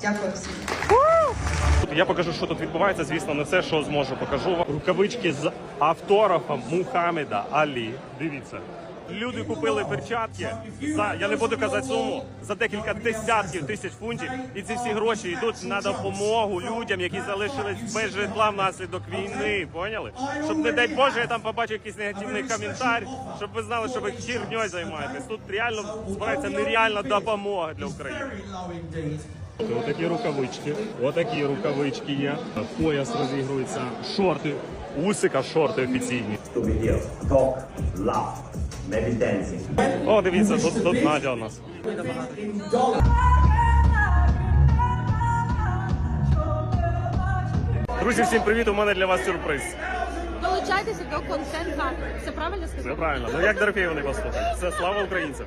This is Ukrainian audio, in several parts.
Дякую всім. Я покажу, що тут відбувається. Звісно, не все, що зможу, покажу вам. Рукавички з автографом Мухаммеда Алі. Дивіться. Люди купили перчатки за я не буду казати суму за декілька десятків тисяч фунтів, і ці всі гроші йдуть на допомогу людям, які залишились без житла внаслідок війни. Поняли? Щоб не дай Боже, я там побачив якийсь негативний коментар, щоб ви знали, що ви хірньою займаєтесь. Тут реально збирається нереальна допомога для України. Отакі рукавички, отакі рукавички є. Пояс розігрується, шорти, усика шорти офіційні. Laugh, maybe dancing. О, дивіться, тут, тут Надя у нас. Друзі, всім привіт! У мене для вас сюрприз. Долучайтеся до контент хати. Все правильно Все сказав? правильно. Ну як Дорофєєва вони послухають. Це слава українцям.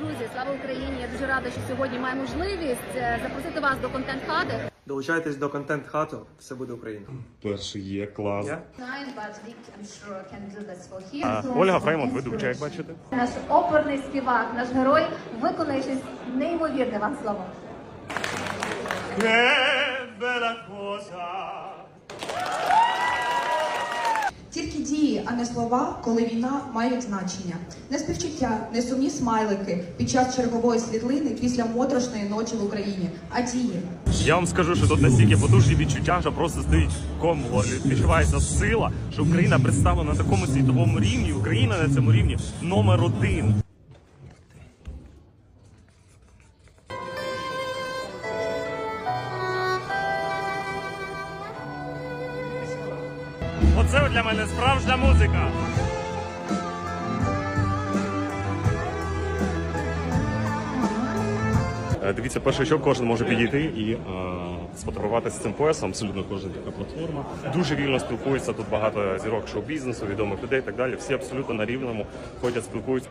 Друзі, слава Україні! Я дуже рада, що сьогодні маю можливість е, запросити вас до контент хати. Долучайтесь до контент хату, все буде Україна. Перший є клас. А, Ольга Фреймонт, ведуча, як бачите. Наш оперний співак, наш герой виконує щось неймовірне вам слово. Дії, а не слова, коли війна має значення. Не співчуття, не сумні смайлики під час чергової світлини після моторошної ночі в Україні, а дії. Я вам скажу, що тут настільки потужні відчуття, що просто стоїть ком. Відчувається сила, що Україна представлена на такому світовому рівні. Україна на цьому рівні номер один. Оце для мене справжня музика. Е, Дивіться, перше, що кожен може підійти і е, сфотографуватися з цим поясом. Абсолютно кожна така платформа. Дуже вільно спілкується. Тут багато зірок шоу-бізнесу, відомих людей і так далі. Всі абсолютно на рівному ходять, спілкуються.